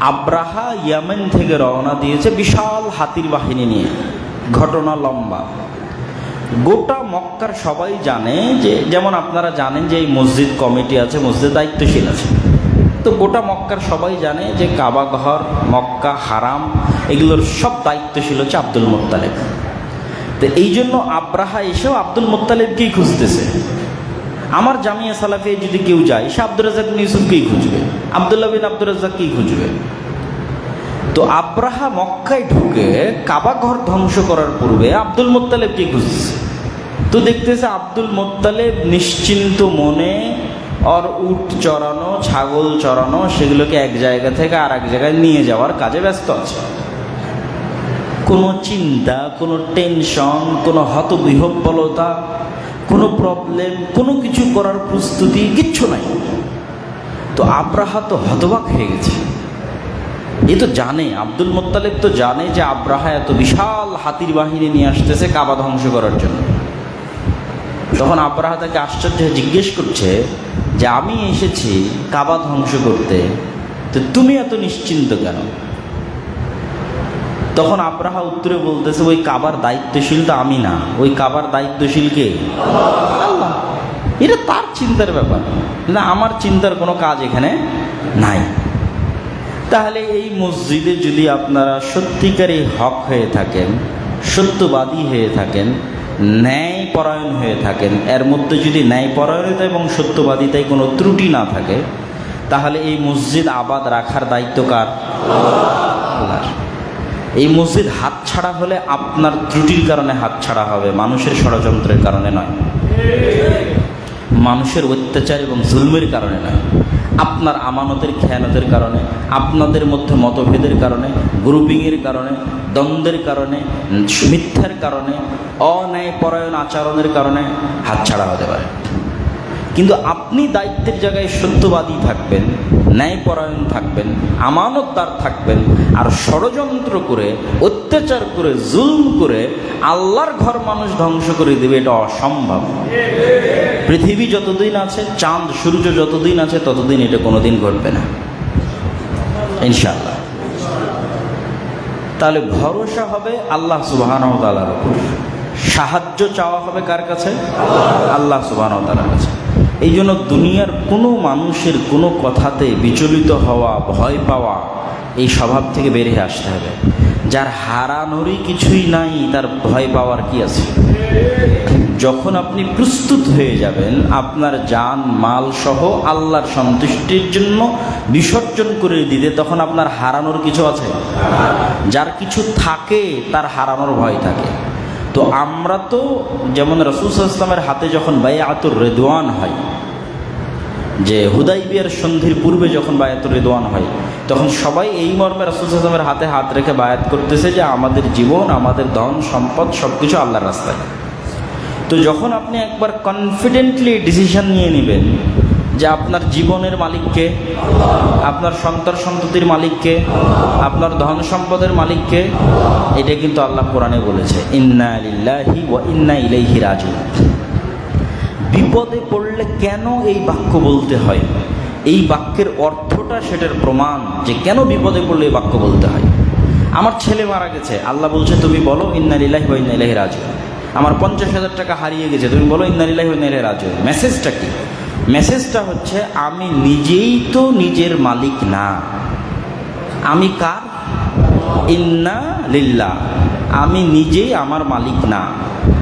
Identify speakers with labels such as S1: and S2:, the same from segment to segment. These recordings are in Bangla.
S1: আব্রাহা ইয়ামেন থেকে রওনা দিয়েছে বিশাল হাতির বাহিনী নিয়ে। ঘটনা লম্বা। গোটা মক্কার সবাই জানে যে, যেমন আপনারা জানেন যে এই মসজিদ কমিটি আছে, মসজিদ দায়িত্বশীল আছে। তো গোটা মক্কার সবাই জানে যে কাবা ঘর, মক্কা হারাম, এগুলোর সব দায়িত্বশীল হচ্ছে আব্দুল মোত্তালেব। তো এই জন্য আব্রাহা এসেও আব্দুল মোত্তালেবকেই খুঁজতেছে। আমার জামিয়া সালাফে যদি কেউ যায়, সে আব্দুল রাজাক বিন ইউসুফকেই খুঁজবে? আবদুল্লাহ বিন আব্দুল রাজাককেই খুঁজবে? তো আব্রাহা মক্কায় ঢুকে কাবা ঘর ধ্বংস করার পূর্বে আব্দুল মোত্তালেবকে খুঁজছে তো দেখতেছে আব্দুল মোত্তালেব নিশ্চিন্ত মনে আর উট চড়ানো, ছাগল চড়ানো, সেগুলোকে এক জায়গা থেকে আর এক জায়গায় নিয়ে যাওয়ার কাজে ব্যস্ত আছে। কোনো চিন্তা, কোনো টেনশন, কোনো হতবিহব্বলতা কোনো প্রবলেম কোনো কিছু করার প্রস্তুতি কিচ্ছু নাই। তো আব্রাহা তো হতবাক হয়ে গেছে। এ তো জানে, আব্দুল মোত্তালেব তো জানে যে আব্রাহা এত বিশাল হাতির বাহিনী নিয়ে আসতেছে কাবা ধ্বংস করার জন্য। তখন আব্রাহা তাকে আশ্চর্য জিজ্ঞেস করছে যে, আমি এসেছি কাবা ধ্বংস করতে, তো তুমি এত নিশ্চিন্ত কেন? তখন আব্রাহা উত্তরে বলতেছে, ওই কাবার দায়িত্বশীল তো আমি না। ওই কাবার দায়িত্বশীল কে? আল্লাহ, এটা তার চিন্তার ব্যাপার। না, আমার চিন্তার কোনো কাজ এখানে নাই। তাহলে এই মসজিদে যদি আপনারা সত্যিকারই হক হয়ে থাকেন, সত্যবাদী হয়ে থাকেন ন্যায় পরায়ণ হয়ে থাকেন, এর মধ্যে যদি ন্যায় পরায়ণতা এবং সত্যবাদিতায় কোনো ত্রুটি না থাকে, তাহলে এই মসজিদ আবাদ রাখার দায়িত্ব কার? এই মসজিদ হাত ছাড়া হলে আপনার ত্রুটির কারণে হাত ছাড়া হবে, মানুষের ষড়যন্ত্রের কারণে নয়। মানুষের অত্যাচার এবং জুলমের কারণে নয়। আপনার আমানতের খেয়ানতের কারণে, আপনাদের মধ্যে মতভেদের কারণে গ্রুপিংয়ের কারণে, দ্বন্দ্বের কারণে, মিথ্যার কারণে, অন্যায়পরায়ণ আচরণের কারণে হাতছাড়া হতে পারে। কিন্তু আপনি দায়িত্বের জায়গায় সত্যবাদী থাকবেন, ন্যায়পরায়ণ থাকবেন, আমানতদার থাকবেন, আর ষড়যন্ত্র করে, অত্যাচার করে, জুলম করে আল্লাহর ঘর মানুষ ধ্বংস করে দেবে, এটা অসম্ভব। পৃথিবী যতদিন আছে, চাঁদ, সূর্য যতদিন আছে, ততদিন এটা কোনোদিন ঘটবে না। ইনশাআল্লাহ। তাহলে ভরসা হবে আল্লাহ সুবাহান তালার উপর। সাহায্য চাওয়া হবে কার কাছে? আল্লাহ। সুবাহান তালার কাছে। এই জন্য দুনিয়ার কোনো মানুষের কোনো কথাতে বিচলিত হওয়া, ভয় পাওয়া এই স্বভাব থেকে বেরিয়ে আসতে হবে। যার হারানোরই কিছুই নাই, তার ভয় পাওয়ার কি আছে? যখন আপনি প্রস্তুত হয়ে যাবেন, আপনার যান মাল সহ আল্লাহর সন্তুষ্টির জন্য বিসর্জন করে দিতে তখন আপনার হারানোর কিছু আছে? যার কিছু থাকে, তার হারানোর ভয় থাকে। তো আমরা তো যেমন রসুল ইসলামের হাতে যখন বায়াতুর রেদওয়ান হয়, যে হুদাই বিয়ার সন্ধির পূর্বে যখন বায়াতুর রেদওয়ান হয়, তখন সবাই এই মর্মে রসুল ইসলামের হাতে হাত রেখে বায়াত করতেছে যে আমাদের জীবন, আমাদের ধন, সম্পদ সব কিছু আল্লাহর রাস্তায়। তো যখন আপনি একবার কনফিডেন্টলি ডিসিশন নিয়ে নেবেন যে আপনার জীবনের মালিককে, আপনার সন্তান সন্ততির মালিককে, আপনার ধন সম্পদের মালিককে, এটা কিন্তু আল্লাহ কোরআনে বলেছে, ইন্না লিল্লাহি ওয়া ইন্না ইলাইহি রাজিউন। বিপদে পড়লে কেন এই বাক্য বলতে হয়? এই বাক্যের অর্থটা সেটার প্রমাণ যে কেন বিপদে পড়লে এই বাক্য বলতে হয়। আমার ছেলে মারা গেছে, আল্লাহ বলছে, তুমি বলো, ইন্না লিল্লাহি ওয়া ইন্না ইলাইহি রাজিউন। আমার পঞ্চাশ হাজার টাকা হারিয়ে গেছে, তুমি বলো ইন্নারিল্লাহ ইন্নারিল্লাহ রাজু মেসেজটা কি? মেসেজটা হচ্ছে, আমি নিজেই তো নিজের মালিক না। আমি কার? ইন্না লিল্লা আমি নিজেই আমার মালিক না।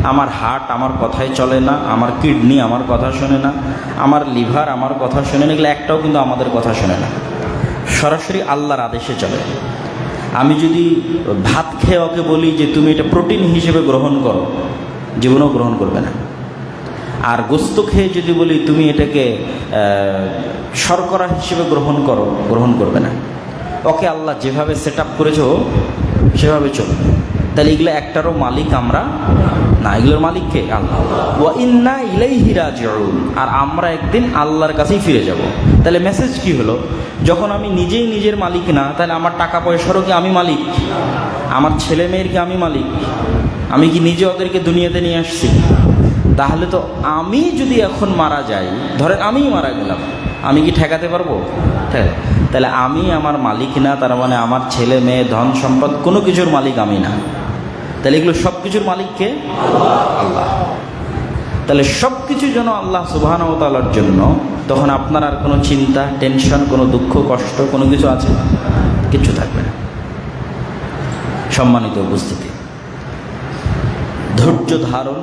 S1: আমার হার্ট আমার কথায় চলে না, আমার কিডনি আমার কথা শোনে না, আমার লিভার আমার কথা শোনে না, এগুলো একটাও কিন্তু আমাদের কথা শোনে না। সরাসরি আল্লাহর আদেশে চলে। আমি যদি ভাত খেয়ে ওকে বলি যে, তুমি এটা প্রোটিন হিসেবে গ্রহণ করো, জীবনেও গ্রহণ করবে না। আর গোস্ত খেয়ে যদি বলি তুমি এটাকে শর্করা হিসেবে গ্রহণ করো, গ্রহণ করবে না। ওকে আল্লাহ যেভাবে সেট আপ করেছ, সেভাবে চলবে। তাহলে এগুলো একটারও মালিক আমরা না। এগুলোর মালিক কে? আল্লাহ। ওয়া ইন্না ইলাইহি রাজিউন। আর আমরা একদিন আল্লাহর কাছেই ফিরে যাব। তাহলে মেসেজ কি হলো? যখন আমি নিজেই নিজের মালিক না, তাহলে আমার টাকা পয়সারও কি আমি মালিক? আমার ছেলে মেয়ের কি আমি মালিক? আমি কি নিজে ওদেরকে দুনিয়াতে নিয়ে আসছি? তাহলে তো আমি যদি এখন মারা যাই, ধরেন আমিই মারা গেলাম, আমি কি ঠেকাতে পারব? তাহলে আমি আমার মালিক না, তার মানে আমার ছেলে, মেয়ে, ধন, সম্পদ, কোনো কিছুর মালিক আমি না। তাহলে এগুলো সব কিছুর মালিককে আল্লাহ। তাহলে সব কিছু যেন আল্লাহ সুবাহান তালার জন্য, তখন আপনার আর কোনো চিন্তা, টেনশন, কোনো দুঃখ, কষ্ট, কোনো কিছু আছে? কিছু থাকবে না। সম্মানিত উপস্থিতি। ধৈর্য ধারণ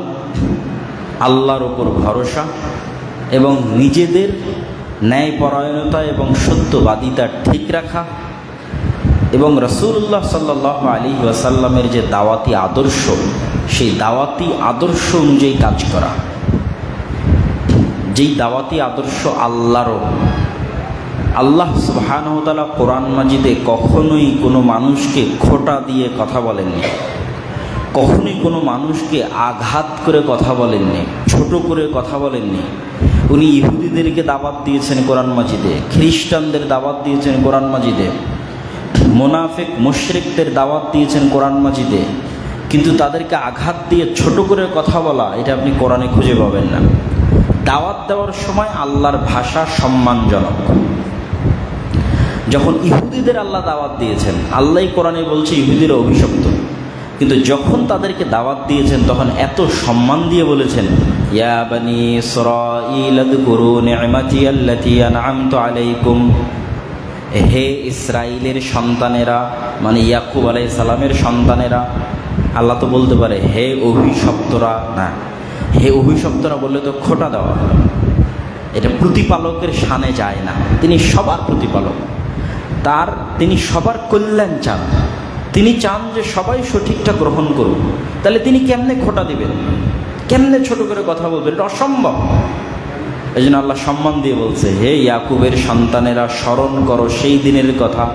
S1: আল্লাহর ওপর ভরসা এবং নিজেদের ন্যায়পরায়ণতা এবং সত্যবাদিতা ঠিক রাখা এবং রসুল্লাহ সাল্লাহ আলী ওয়াসাল্লামের যে দাওয়াতি আদর্শ, সেই দাওয়াতি আদর্শ অনুযায়ী কাজ করা। যেই দাওয়াতি আদর্শ আল্লাহরও আল্লাহ সুবাহানহতালা কোরআন মাজিদে কখনোই কোনো মানুষকে খোটা দিয়ে কথা বলেননি। কখনোই কোনো মানুষকে আঘাত করে কথা বলেননি, ছোট করে কথা বলেননি। উনি ইহুদিদেরকে দাওয়াত দিয়েছেন কোরআন মাজিদে, খ্রিস্টানদের দাওয়াত দিয়েছেন কোরআন মাজিদে, মোনাফেক, মুশরিকদের দাওয়াত দিয়েছেন কোরআন মাজিদে। কিন্তু তাদেরকে আঘাত দিয়ে ছোট করে কথা বলা, এটা আপনি কোরআনে খুঁজে পাবেন না। দাওয়াত দেওয়ার সময় আল্লাহর ভাষা সম্মানজনক। যখন ইহুদিদের আল্লাহ দাওয়াত দিয়েছেন আল্লাহ কোরআনে বলছে ইহুদিরা অভিশপ্ত। কিন্তু যখন তাদেরকে দাওয়াত দিয়েছেন, তখন এত সম্মান দিয়ে বলেছেন, ইয়া বানি আলাইকুম। হে ইসরাইলের সন্তানেরা মানে ইয়াকুব আলাই সালামের সন্তানেরা, আল্লাহ তো বলতে পারে, হে অভিশপ্তরা, না, হে অভিশপ্তরা বললে তো খোটা দেওয়া। এটা প্রতিপালকের শানে যায় না, তিনি সবার প্রতিপালক। তার, তিনি সবার কল্যাণ চান। তিনি চান যে সবাই সঠিকটা গ্রহণ করুক। তাহলে তিনি কেমনে খোটা দিবেন? কেমনে ছোট করে কথা বলবেন? এটা অসম্ভব। এই জন্য আল্লাহ সম্মান দিয়ে বলছে, হে ইয়াকুবের সন্তানেরা, স্মরণ করো সেই দিনের কথা,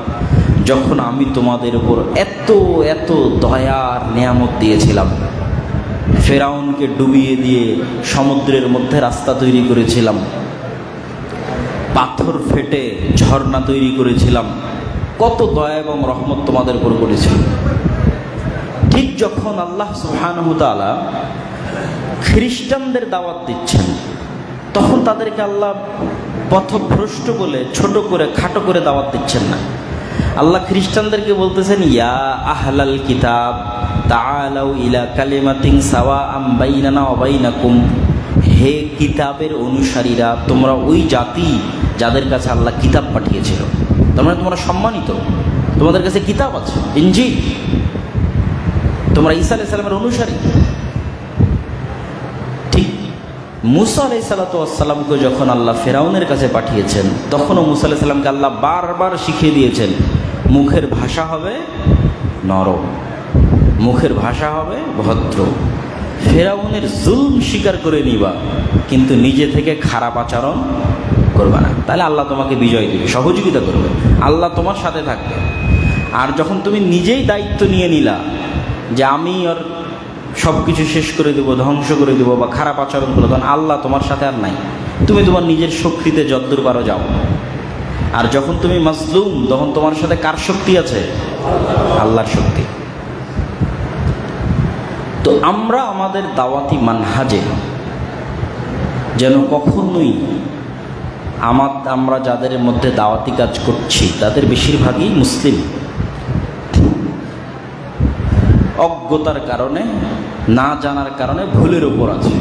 S1: যখন আমি তোমাদের উপর এত এত দয়ার নিয়ামত দিয়েছিলাম। ফেরাউনকে ডুবিয়ে দিয়ে সমুদ্রের মধ্যে রাস্তা তৈরি করেছিলাম। পাথর ফেটে ঝর্ণা তৈরি করেছিলাম। কত দয়া এবং রহমত তোমাদের উপর করেছিল ঠিক যখন আল্লাহ সুহানহতালা খ্রিস্টানদের দাওয়াত দিচ্ছেন, তখন তাদেরকে আল্লাহ পথভ্রষ্ট বলে, ছোট করে, খাটো করে দাওয়াত দিচ্ছেন না। আল্লাহ খ্রিস্টানদেরকে বলতেছেন, ইয়া আহলাল কিতাব, তাআলাউ ইলা কালিমাতিন সাওয়া আম বাইনানা ওয়া বাইনাকুম। হে কিতাবের অনুসারীরা, তোমরা ওই জাতি যাদের কাছে আল্লাহ কিতাব পাঠিয়েছিল। তার মানে তোমরা সম্মানিত। তোমাদের কাছে কিতাব আছে ইঞ্জি তোমরা ঈসা আলাইহিস সালামের অনুসারী। ঠিক মুসা আলাই সালাতামকে যখন আল্লাহ ফেরাউনের কাছে পাঠিয়েছেন, তখনও মুসা আলাহি সাল্লামকে আল্লাহ বারবার শিখিয়ে দিয়েছেন, মুখের ভাষা হবে নরম, মুখের ভাষা হবে ভদ্র। ফেরাউনের জুলম স্বীকার করে নিবা, কিন্তু নিজে থেকে খারাপ আচরণ করবে না। তাহলে আল্লাহ তোমাকে বিজয় দিবে, সহযোগিতা করবে। আল্লাহ তোমার সাথে থাকবে। আর যখন তুমি নিজেই দায়িত্ব নিয়ে নিলা, যে আমি আর সব কিছু শেষ করে দেবো, ধ্বংস করে দেবো বা খারাপ আচরণ করব, তখন আল্লাহ তোমার সাথে আর নাই। তুমি তোমার নিজের শক্তিতে যদ্দূর পারো, যাও। আর যখন তুমি মাজলুম, তখন তোমার সাথে কার শক্তি আছে? আল্লাহর শক্তি। তো আমরা আমাদের দাওয়াতি মানহাজে যেন কখনোই আমার আমরা যাদের মধ্যে দাওয়াতি কাজ করছি, তাদের বেশিরভাগই মুসলিম। অজ্ঞতার কারণে, না জানার কারণে ভুলের ওপর আছে।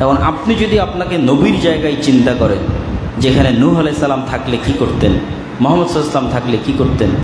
S1: এখন আপনি যদি আপনাকে নবীর জায়গায় চিন্তা করেন, যেখানে নূহ আলাইসাল্লাম থাকলে কি করতেন? মোহাম্মদ সাল্লাম থাকলে কি করতেন?